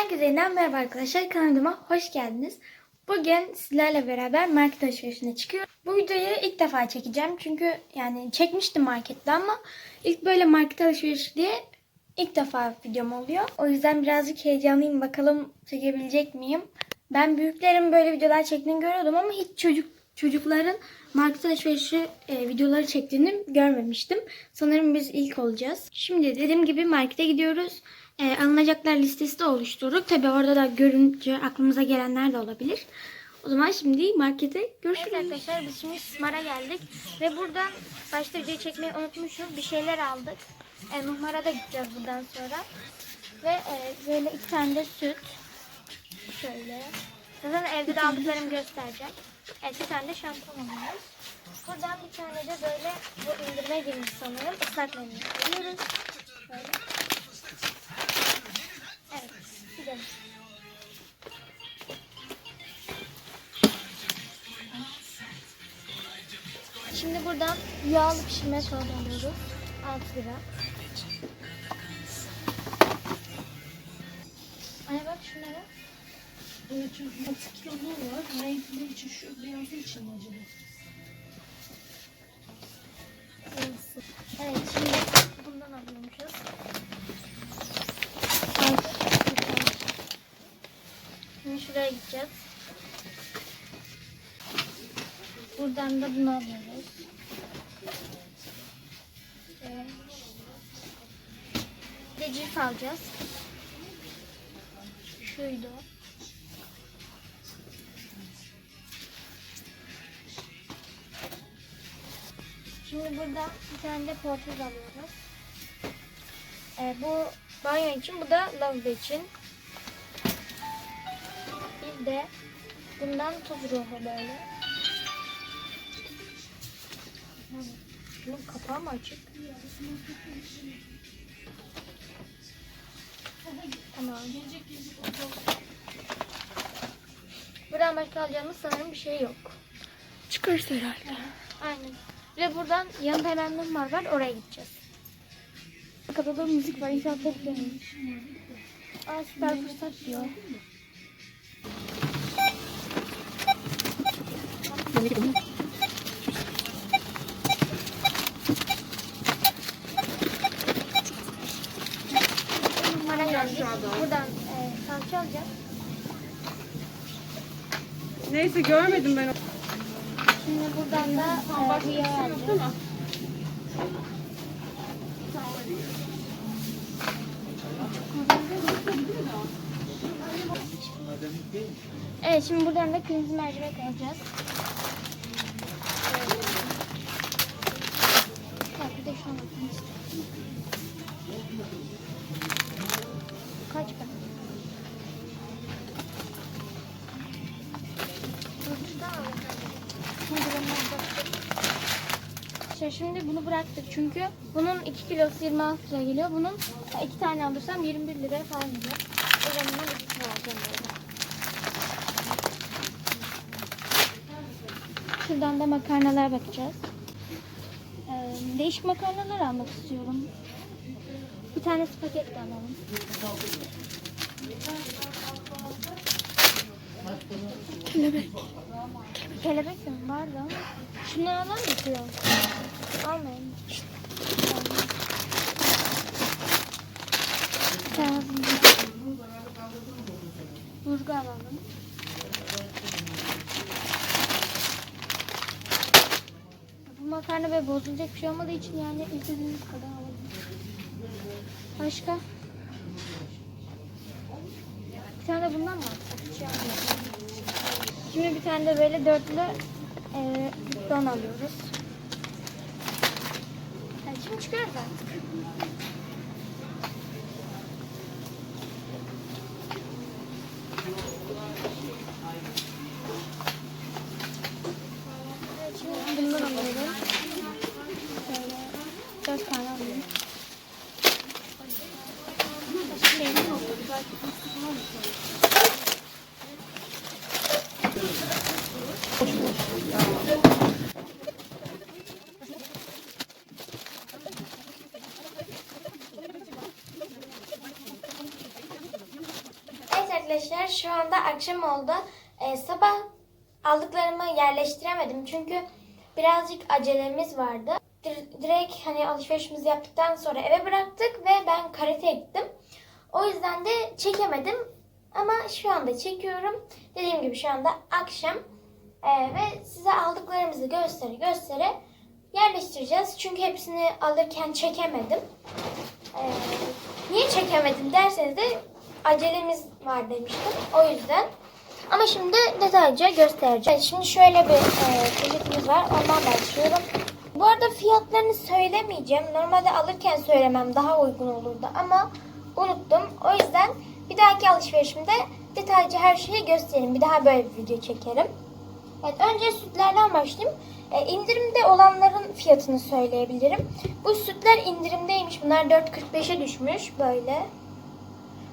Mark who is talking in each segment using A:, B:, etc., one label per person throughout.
A: Herkese yeniden merhaba arkadaşlar. Kanalıma hoş geldiniz. Bugün sizlerle beraber market alışverişine çıkıyorum. Bu videoyu ilk defa çekeceğim. Çünkü yani çekmiştim markette ama ilk böyle market alışverişi diye ilk defa videom oluyor. O yüzden birazcık heyecanlıyım. Bakalım çekebilecek miyim? Ben büyüklerin böyle videolar çektiğini görüyordum ama hiç çocuk çocukların market alışverişi e, videoları çektiğini görmemiştim. Sanırım biz ilk olacağız. Şimdi dediğim gibi markete gidiyoruz. E, alınacaklar listesi de oluşturduk. Tabi orada da görünce aklımıza gelenler de olabilir. O zaman şimdi markete görüşürüz. Evet arkadaşlar biz şimdi Smar'a geldik. Ve buradan başta video çekmeyi unutmuşuz. Bir şeyler aldık. E, Muhmar'a da gideceğiz buradan sonra. Ve e, böyle iki tane de süt. Şöyle. Zaten evde de aldıklarımı göstereceğim. Evet bir tane de şampuan alıyoruz. Buradan bir tane de böyle bu indirme girmiş sanırım. Islak mendil alıyoruz. Böyle. Şimdi buradan yağlı pişirme soda alıyoruz. 6 lira. Anne bak şunlara.
B: Evet çünkü 6 kilolu var. Renkli için şu beyazı için acaba?
A: Evet şimdi bundan alıyormuşuz. Al, Şimdi şuraya gideceğiz. Buradan da bunu alıyoruz. Evet. Bir de cilt alacağız. Şuydu. Şimdi burada bir tane de portakal alıyoruz. Ee, bu banyo için, bu da lavabo için. Bir de bundan tuz ruhu böyle. Bunun kapağı mı açık? Tamam. Buradan başka alacağımız sanırım bir şey yok.
B: Çıkarız herhalde.
A: Aynen. Ve buradan yanında hemen numar var. Oraya gideceğiz. Kapıda müzik var. İnşallah çok beğenmiş. Aa süper fırsat diyor. Numara geldik. Buradan e, salça alacağız.
B: Neyse görmedim ben.
A: Şimdi buradan da e, bu yağı alacağız. Evet şimdi buradan da kırmızı mercimek alacağız. Alalım. Şimdi bunu bıraktık çünkü bunun 2 kilosu 26 lira geliyor. Bunun 2 tane alırsam 21 liraya falan geliyor. O zaman bundan ikisini alacağım. Şuradan da makarnalar bakacağız. Değişik makarnalar almak istiyorum. Bir tane spagetti alalım.
B: Kelebek.
A: Kelebek mi vardı ama. Şunları alalım mı tane alayım. Burgu alalım. Makarna böyle bozulacak bir şey olmadığı için yani istediğiniz kadar alalım. Başka? Bir tane bundan mı. Şimdi bir tane de böyle dörtlü e, don alıyoruz. Evet, şimdi çıkıyoruz artık. Evet, şimdi bundan alıyorum. Şöyle dört tane alıyorum. Başka şey yok. Arkadaşlar şu anda akşam oldu. Ee, sabah aldıklarımı yerleştiremedim çünkü birazcık acelemiz vardı. Dir- direkt hani alışverişimizi yaptıktan sonra eve bıraktık ve ben karate gittim. O yüzden de çekemedim ama şu anda çekiyorum. Dediğim gibi şu anda akşam Ee, ve size aldıklarımızı göstere göstere yerleştireceğiz. Çünkü hepsini alırken çekemedim. Ee, niye çekemedim derseniz de acelemiz var demiştim. O yüzden. Ama şimdi detaylıca göstereceğim. Şimdi şöyle bir e, poşetimiz var. Ondan başlıyorum. Bu arada fiyatlarını söylemeyeceğim. Normalde alırken söylemem daha uygun olurdu ama unuttum. O yüzden bir dahaki alışverişimde detaylıca her şeyi göstereyim. Bir daha böyle bir video çekerim. Evet, önce sütlerden başlayayım. E, indirimde olanların fiyatını söyleyebilirim. Bu sütler indirimdeymiş. Bunlar 4.45'e düşmüş böyle.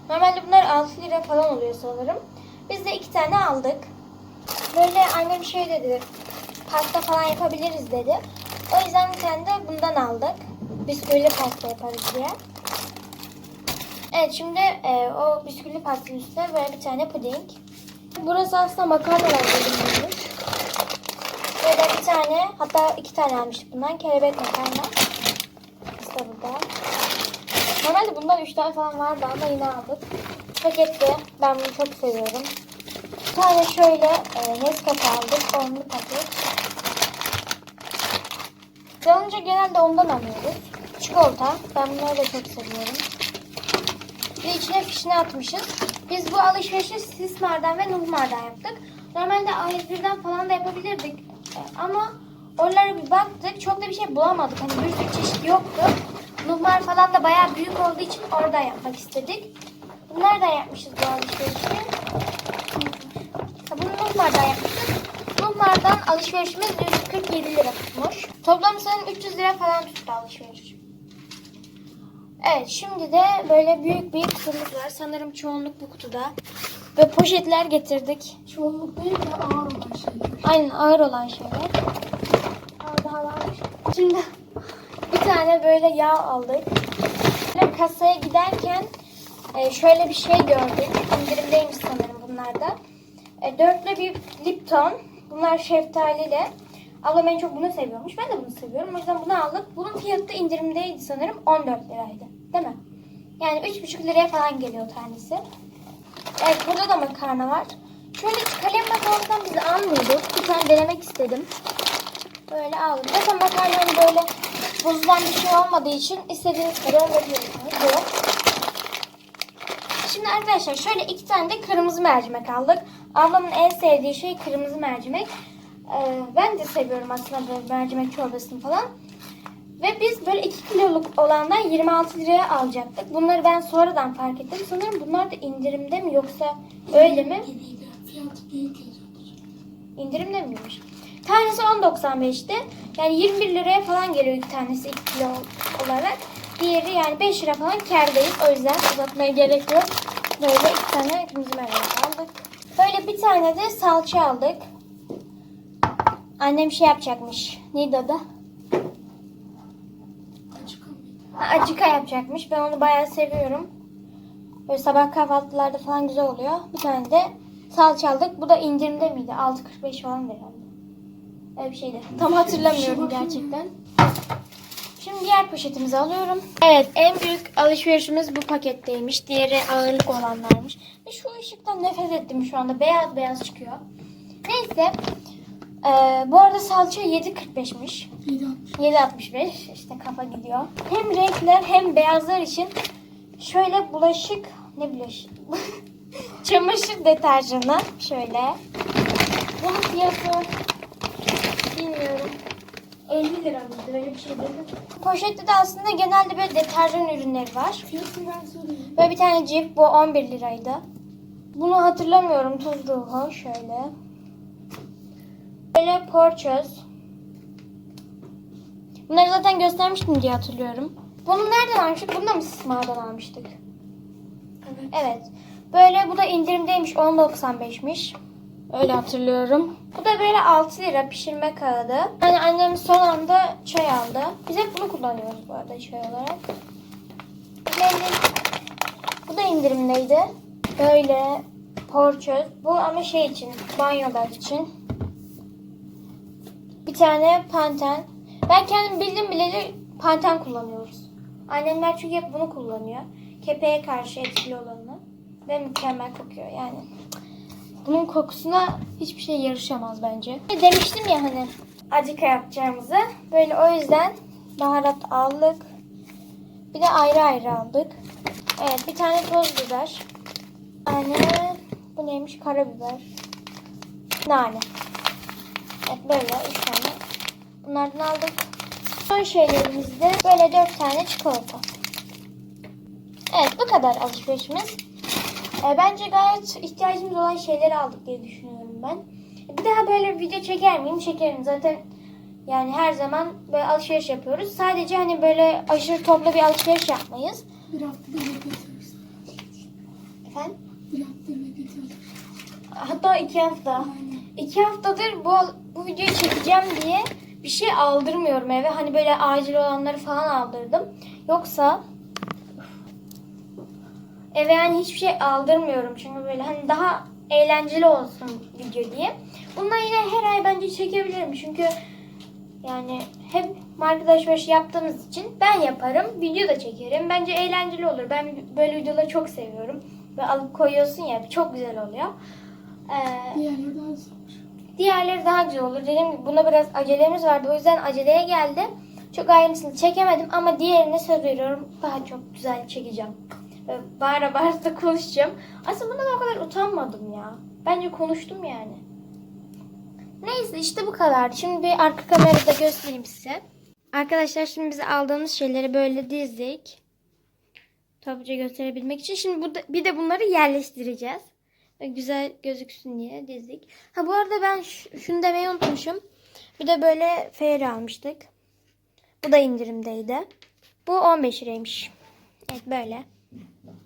A: Normalde bunlar 6 lira falan oluyor sanırım. Biz de iki tane aldık. Böyle annem şey dedi. Pasta falan yapabiliriz dedi. O yüzden bir tane de bundan aldık. Bisküvili pasta yaparız diye. Evet şimdi e, o bisküvili pastanın üstüne böyle bir tane puding. Burası aslında makarnalar bölümüymüş. Böyle bir tane hatta iki tane almıştık bundan. Kelebek makarna. İşte burada. Normalde bundan üç tane falan vardı ama yine aldık. Pakette ben bunu çok seviyorum. Bir tane şöyle e, Nescafe aldık. Onlu paket. Dalınca genelde ondan alıyoruz. Çikolata. Ben bunları da çok seviyorum. Ve içine fişini atmışız. Biz bu alışverişi Sismar'dan ve Nuhmar'dan yaptık. Normalde A101'den falan da yapabilirdik. E, Ama oralara bir baktık. Çok da bir şey bulamadık. Hani bir sürü çeşit yoktu. Nuhmar falan da bayağı büyük olduğu için orada yapmak istedik. Nereden yapmışız bu alışverişi? Bunu Nuhmar'dan yapmışız. Nuhmar'dan alışverişimiz 147 lira tutmuş. Toplam sanırım 300 lira falan tuttu alışveriş. Evet şimdi de böyle büyük bir kutumuz var. Sanırım çoğunluk bu kutuda. Ve poşetler getirdik.
B: Çoğunluk değil de ağır olan şeyler.
A: Aynen ağır olan şeyler. Aa, daha varmış. Şimdi tane böyle yağ aldık. Böyle kasaya giderken e, şöyle bir şey gördük. İndirimdeymiş sanırım bunlarda. E, dörtlü bir Lipton. Bunlar şeftaliyle. Ablam en çok bunu seviyormuş. Ben de bunu seviyorum. O yüzden bunu aldık. Bunun fiyatı da indirimdeydi sanırım. 14 liraydı. Değil mi? Yani 3,5 liraya falan geliyor tanesi. Evet burada da makarna var. Şöyle kalem makarnadan biz almıyorduk. Bir tane denemek istedim. Böyle aldım. Zaten makarna hani böyle bozulan bir şey olmadığı için istediğiniz kadar alabiliyorsunuz. Bu. Şimdi arkadaşlar şöyle iki tane de kırmızı mercimek aldık. Ablamın en sevdiği şey kırmızı mercimek. Ee, ben de seviyorum aslında böyle mercimek çorbasını falan. Ve biz böyle 2 kiloluk olandan 26 liraya alacaktık. Bunları ben sonradan fark ettim. Sanırım bunlar da indirimde mi yoksa öyle mi? İndirimde miymiş? Tanesi 10.95'ti. Yani 21 liraya falan geliyor iki tanesi 2 kilo olarak. Diğeri yani 5 lira falan kârdayız. O yüzden uzatmaya gerek yok. Böyle iki tane mercimek aldık. Böyle bir tane de salça aldık. Annem şey yapacakmış. Neydi adı? Acıka yapacakmış. Ben onu bayağı seviyorum. Böyle sabah kahvaltılarda falan güzel oluyor. Bir tane de salça aldık. Bu da indirimde miydi? 6.45 falan herhalde. Öyle bir şeydi. Tam hatırlamıyorum gerçekten. Şimdi diğer poşetimizi alıyorum. Evet en büyük alışverişimiz bu paketteymiş. Diğeri ağırlık olanlarmış. Ve şu ışıktan nefret ettim şu anda. Beyaz beyaz çıkıyor. Neyse. Ee, bu arada salça 7.45'miş.
B: 760.
A: 7.65 işte kafa gidiyor. Hem renkler hem beyazlar için şöyle bulaşık ne bulaşık çamaşır deterjanı şöyle. Bunun fiyatı 50 lira mıydı öyle bir şey dedi. Poşette de aslında genelde böyle deterjan ürünleri var.
B: Fiyatını ben söyleyeyim.
A: Böyle bir tane cip bu 11 liraydı. Bunu hatırlamıyorum tuz ruhu şöyle. Böyle porçöz. Bunları zaten göstermiştim diye hatırlıyorum. Bunu nereden almıştık? Bunu da mı Sisma'dan almıştık?
B: Evet.
A: Evet. Böyle bu da indirimdeymiş 10.95'miş. Öyle hatırlıyorum. Bu da böyle 6 lira pişirme kağıdı. Yani annem son anda çay aldı. Biz hep bunu kullanıyoruz bu arada çay olarak. Bu da indirimdeydi. Böyle porçöz. Bu ama şey için, banyolar için. Bir tane panten. Ben kendim bildim bileli panten kullanıyoruz. Annemler çünkü hep bunu kullanıyor. Kepeğe karşı etkili olanı. Ve mükemmel kokuyor yani. Bunun kokusuna hiçbir şey yarışamaz bence. Demiştim ya hani acıka yapacağımızı. Böyle o yüzden baharat aldık. Bir de ayrı ayrı aldık. Evet bir tane toz biber. Yani bu neymiş? Karabiber. Nane. Evet böyle üç tane. Bunlardan aldık. Son şeylerimizde böyle dört tane çikolata. Evet bu kadar alışverişimiz. E, bence gayet ihtiyacımız olan şeyleri aldık diye düşünüyorum ben. Bir daha böyle bir video çeker miyim? Çekerim. Zaten yani her zaman böyle alışveriş yapıyoruz. Sadece hani böyle aşırı toplu bir alışveriş yapmayız.
B: Bir haftada ne getiririz?
A: Efendim?
B: Bir haftada ne getiririz?
A: Hatta iki hafta.
B: Aynen.
A: İki haftadır bu, bu videoyu çekeceğim diye bir şey aldırmıyorum eve. Hani böyle acil olanları falan aldırdım. Yoksa eve yani hiçbir şey aldırmıyorum. Çünkü böyle hani daha eğlenceli olsun video diye. Bundan yine her ay bence çekebilirim. Çünkü yani hep market alışverişi yaptığımız için ben yaparım. Video da çekerim. Bence eğlenceli olur. Ben böyle videoları çok seviyorum. Böyle alıp koyuyorsun ya çok güzel oluyor. Ee,
B: Diğerleri daha zor.
A: Diğerleri daha güzel olur. Dediğim gibi buna biraz acelemiz vardı. O yüzden aceleye geldi. Çok ayrıntısını çekemedim ama diğerine söz veriyorum. Daha çok güzel çekeceğim. Böyle bağıra bağıra da konuşacağım. Aslında bundan o kadar utanmadım ya. Bence konuştum yani. Neyse işte bu kadar. Şimdi bir arka kamerada göstereyim size. Arkadaşlar şimdi bize aldığımız şeyleri böyle dizdik. Topluca gösterebilmek için. Şimdi bu da- bir de bunları yerleştireceğiz. Güzel gözüksün diye dizdik. Ha bu arada ben şunu demeyi unutmuşum. Bir de böyle fairy almıştık. Bu da indirimdeydi. Bu 15 liraymış. Evet böyle. Thank you.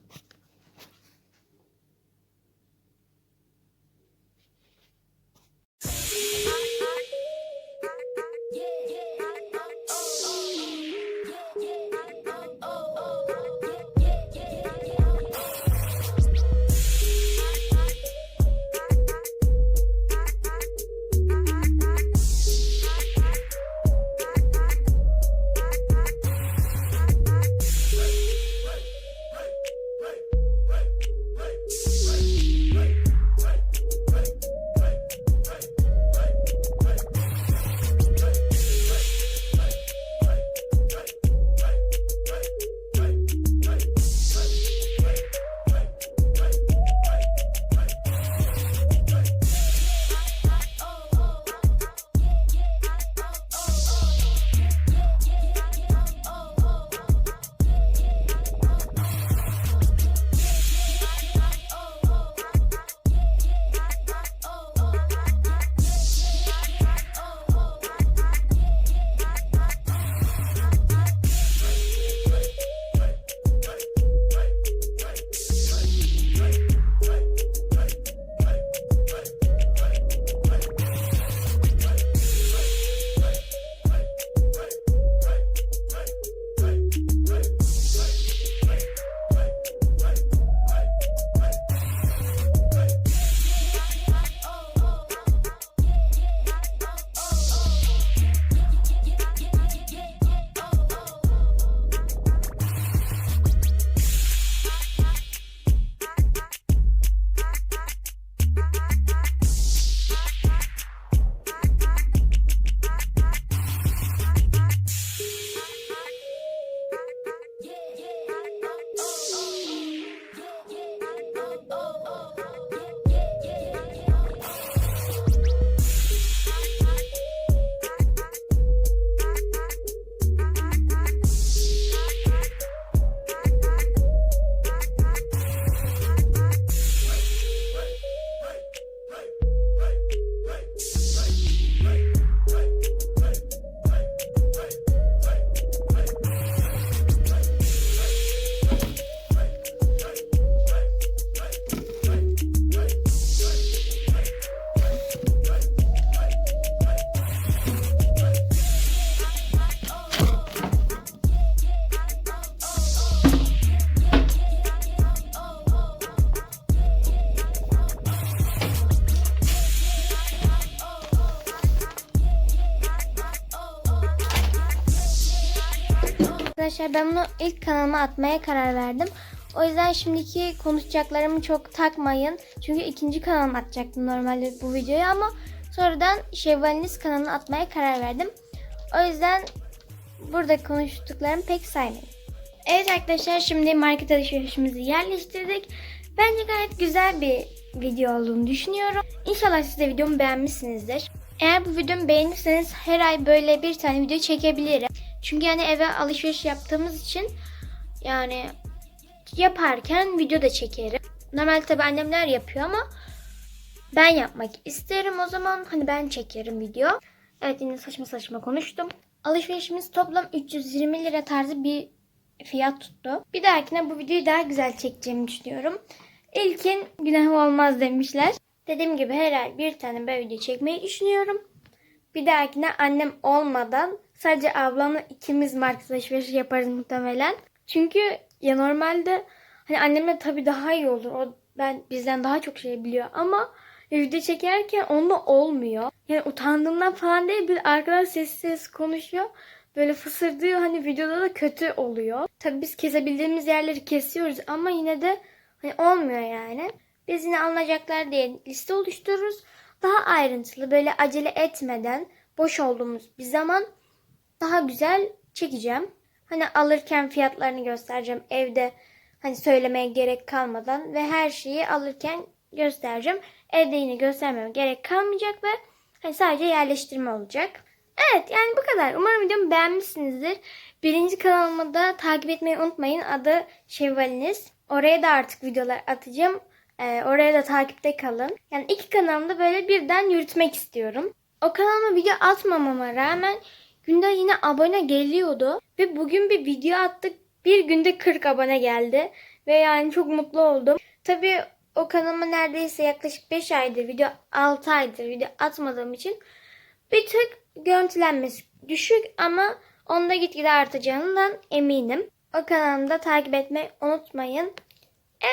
A: Arkadaşlar ben bunu ilk kanalıma atmaya karar verdim. O yüzden şimdiki konuşacaklarımı çok takmayın. Çünkü ikinci kanalıma atacaktım normalde bu videoyu ama sonradan Şevvaliniz kanalına atmaya karar verdim. O yüzden burada konuştuklarımı pek saymayın. Evet arkadaşlar şimdi market alışverişimizi yerleştirdik. Bence gayet güzel bir video olduğunu düşünüyorum. İnşallah siz de videomu beğenmişsinizdir. Eğer bu videomu beğenirseniz her ay böyle bir tane video çekebilirim. Çünkü yani eve alışveriş yaptığımız için yani yaparken video da çekerim. Normalde tabi annemler yapıyor ama ben yapmak isterim o zaman hani ben çekerim video. Evet yine saçma saçma konuştum. Alışverişimiz toplam 320 lira tarzı bir fiyat tuttu. Bir dahakine bu videoyu daha güzel çekeceğimi düşünüyorum. İlkin günah olmaz demişler. Dediğim gibi her ay bir tane böyle video çekmeyi düşünüyorum. Bir dahakine annem olmadan sadece ablamla ikimiz market alışverişi yaparız muhtemelen. Çünkü ya normalde hani annemle tabii daha iyi olur. O ben bizden daha çok şey biliyor ama video çekerken onunla olmuyor. Yani utandığımdan falan değil bir arkadan sessiz sessiz konuşuyor. Böyle fısırdıyor hani videoda da kötü oluyor. Tabii biz kesebildiğimiz yerleri kesiyoruz ama yine de hani olmuyor yani. Biz yine alınacaklar diye liste oluştururuz. Daha ayrıntılı böyle acele etmeden boş olduğumuz bir zaman daha güzel çekeceğim. Hani alırken fiyatlarını göstereceğim evde hani söylemeye gerek kalmadan ve her şeyi alırken göstereceğim. Evde yine göstermeme gerek kalmayacak ve hani sadece yerleştirme olacak. Evet yani bu kadar. Umarım videomu beğenmişsinizdir. Birinci kanalımı da takip etmeyi unutmayın. Adı Şevvaliniz. Oraya da artık videolar atacağım. Ee, oraya da takipte kalın. Yani iki kanalımda böyle birden yürütmek istiyorum. O kanalıma video atmamama rağmen günde yine abone geliyordu. Ve bugün bir video attık. Bir günde 40 abone geldi. Ve yani çok mutlu oldum. Tabii o kanalıma neredeyse yaklaşık 5 aydır video 6 aydır video atmadığım için bir tık görüntülenmesi düşük ama onda gitgide artacağından eminim. O kanalımda takip etmeyi unutmayın.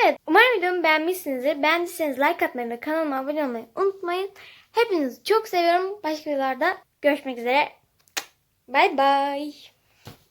A: Evet umarım videomu beğenmişsinizdir. Beğendiyseniz like atmayı ve kanalıma abone olmayı unutmayın. Hepinizi çok seviyorum. Başka videolarda görüşmek üzere. Bye bye.